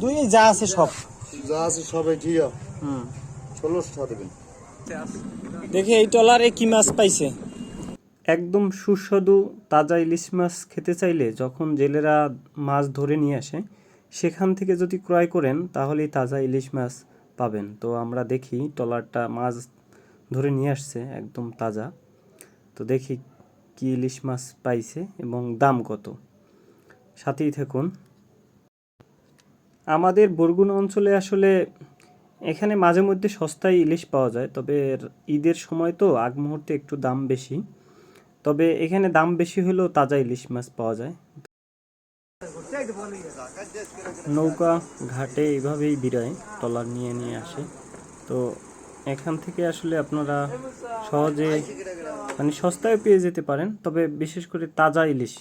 দুই যা আছে সব। যা আছে সবাই ঠিয়া। হুম। ষোলোশো দেবেন। দেখি এই টলারে কি মাছ পাইছে। একদম সুস্বাদু তাজা ইলিশ মাছ খেতে চাইলে যখন জেলেরা মাছ ধরে নিয়ে আসে সেখান থেকে যদি ক্রয় করেন তাহলেই তাজা ইলিশ মাছ পাবেন। তো আমরা দেখি ট্রলারটা মাছ ধরে নিয়ে আসছে একদম তাজা। তো দেখি কি ইলিশ মাছ পাইছে এবং দাম কত। সাথেই থাকুন। আমাদের বরগুনা অঞ্চলে আসলে এখানে মাঝে মধ্যে সস্তায় ইলিশ পাওয়া যায়, তবে ঈদের সময় তো আগ মুহূর্তে একটু দাম বেশি। তবে এখানে দাম বেশি হলেও তাজা ইলিশ মাছ পাওয়া যায়। নৌকা, ঘাটে এইভাবেই বিরায় ট্রলার নিয়ে নিয়ে আসে। তো এখান থেকে আসলে আপনারা সহজে মানে সস্তায় পেয়ে যেতে পারেন, তবে বিশেষ করে তাজা ইলিশ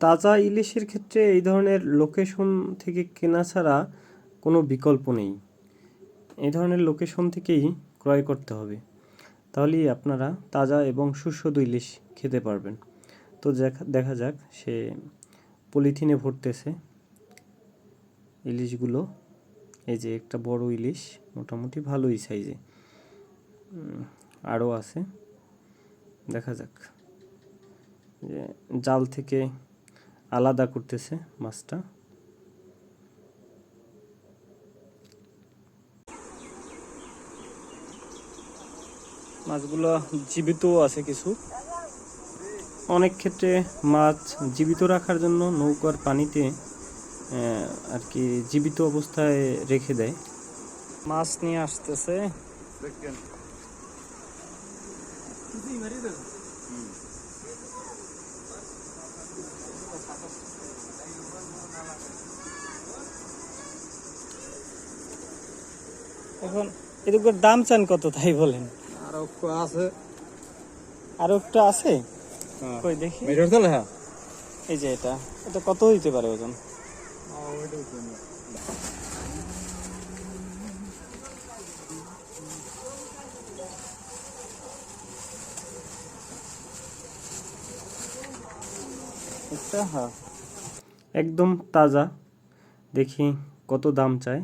তাজা ইলিশের ক্ষেত্রে এই ধরনের লোকেশন থেকে কেনা ছাড়া কোনো বিকল্প নেই। এই ধরনের লোকেশন থেকেই ক্রয় করতে হবে। তাহলেই আপনারা তাজা এবং সুস্বাদু ইলিশ খেতে পারবেন। তো দেখা- যাক, সে পলিথিনে ভরতেছে ইলিশগুলো। এই যে একটা বড় ইলিশ, মোটামুটি ভালোই সাইজে আরও আছে। দেখা যাক। যে জাল থেকে আলাদা করতেছে মাছটা। মাছগুলো জীবিতও আছে কিছু। অনেক ক্ষেত্রে মাছ জীবিত রাখার জন্য নৌকার পানিতে আহ, আর কি জীবিত অবস্থায় রেখে দেয়। মাছ নিয়ে আসতেছে। দেখেন। এখন এদিকের দাম চান কত তাই বলেন? আরও আছে। আরও একটা আছে? কই দেখি। চলে হ্যাঁ। এই যে এটা এটা কত হইতে পারে ওজন? এটা হ্যাঁ। একদম তাজা। দেখি কত দাম চায়।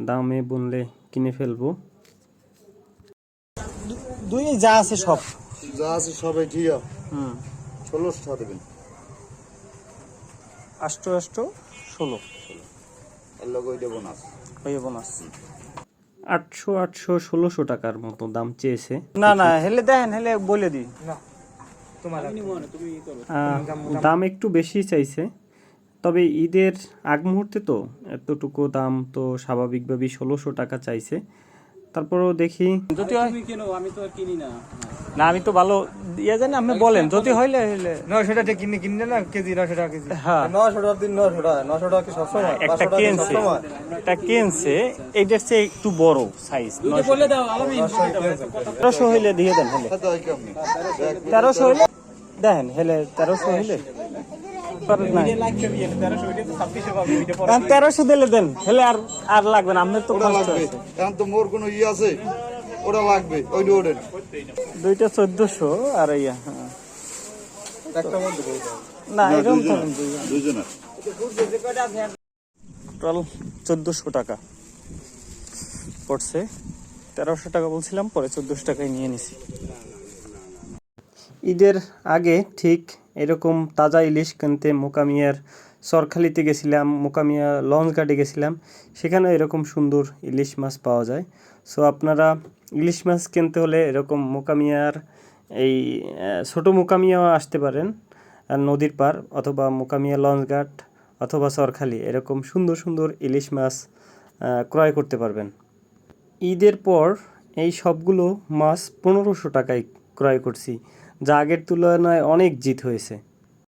দামে বললে কিনে ফেলব। দুই যা আছে সব। যা আছে সবাই ঠিয়া হুম। ষোলোশো টাকা দেবেন। আষ্ট আষ্ট ষোলো। এর লগে ওইটা বোনাস। হয়ে বোনাস। আটশো আটশো ষোলোশো টাকার মতো দাম চেয়েছে। না না হেলে দেখেন হেলে বলে দিই। আহ, দাম একটু বেশি চাইছে। তবে ঈদের আগ মুহূর্তে তো এতটুকু দাম তো স্বাভাবিকভাবেই ষোলোশো টাকা চাইছে। তারপরেও দেখি যদি হয় না। আমি তো ভালো ইয়ে জানি আপনি বলেন যদি হইলে হইলে নশো টাকা কিনে কিনলে না কেজি নশো টাকা কেজি। হ্যাঁ। নশো টাকা দিন নশো টাকা নশো টাকা কি সবসময়? একটা কেনছে। একটা কেনছে এইটার চেয়ে একটু বড় সাইজ তেরোশো হইলে দিয়ে দেন হলে হয় তেরোশো হইলে দেখেন হেলে তেরোশো হইলে তেরোশো দিলে দেন হেলে আর আর লাগবে না আপনার তো লাগবে। এখন তো মোর কোনো ই আছে ওটা লাগবে ওইটা ওঠেন দুইটা চোদ্দশো আর ইয়া হ্যাঁ। না এরকম টোটাল চোদ্দোশো টাকা পড়ছে। তেরোশো টাকা বলছিলাম পরে চোদ্দোশো টাকায় নিয়ে নিছি। ঈদের আগে ঠিক এরকম তাজা ইলিশ কিনতে মোকামিয়ার সরখালিতে গেছিলাম, মোকামিয়া লঞ্চ ঘাটে গেছিলাম। সেখানেও এরকম সুন্দর ইলিশ মাছ পাওয়া যায়। সো আপনারা ইলিশ মাছ কিনতে হলে এরকম মোকামিয়ার এই ছোটো মোকামিয়াও আসতে পারেন নদীর পার অথবা মোকামিয়া লঞ্চ ঘাট অথবা সরখালি এরকম সুন্দর সুন্দর ইলিশ মাছ ক্রয় করতে পারবেন। ঈদের পর এই সবগুলো মাছ পনেরোশো টাকায় ক্রয় করছি। যা আগের তুলনায় অনেক জিত হয়েছে।